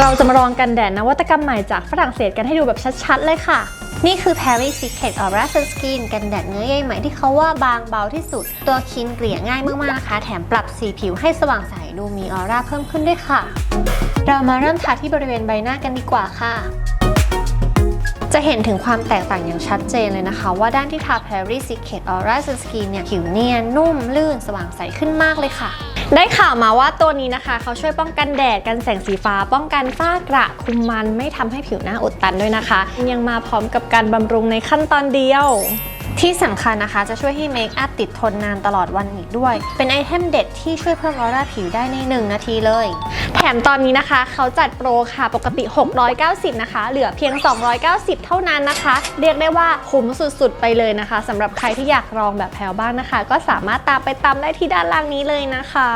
เราจะมาลองกันแดดนวัตกรรมใหม่จากฝรั่งเศสกันให้ดูแบบชัดๆ เลยค่ะ นี่คือ Paris Secret Aura Sunscreen กันแดดเนื้อใยไหมที่เขาว่าบางเบาที่สุด ตัวคินเกลี่ยง่ายมากๆนะคะ แถมปรับสีผิวให้สว่างใสดูมีออร่าเพิ่มขึ้นด้วยค่ะ เรามาเริ่มทาที่บริเวณใบหน้ากันดีกว่าค่ะจะเห็นถึงความแตกต่างอย่างชัดเจนเลยนะคะ ว่าด้านที่ทา Paris Secret Aura Sunscreen เนี่ยผิวเนียนนุ่มลื่นสว่างใสขึ้นมากเลยค่ะ ได้ข่าวมาว่าตัวนี้นะคะ เขาช่วยป้องกันแดดกันแสงสีฟ้า ป้องกันฝ้ากระคุมมันไม่ทำให้ผิวหน้าอุดตันด้วยนะคะ ยังมาพร้อมกับการบำรุงในขั้นตอนเดียวที่สำคัญนะคะจะช่วยให้เมคอัพติดทนนานตลอดวันอีกด้วย เป็นไอเทมเด็ดที่ช่วยเพิ่มออร่าผิวได้ใน 1 นาทีเลย แถมตอนนี้นะคะ เขาจัดโปรค่ะปกติ 690 นะคะ เหลือเพียง 290 เท่านั้นนะคะ เรียกได้ว่าคุ้มสุดๆ ไปเลยนะคะสำหรับใครที่อยากลองแบบแพลวบ้างนะคะ ก็สามารถตามไปตามได้ที่ด้านล่างนี้เลยนะคะ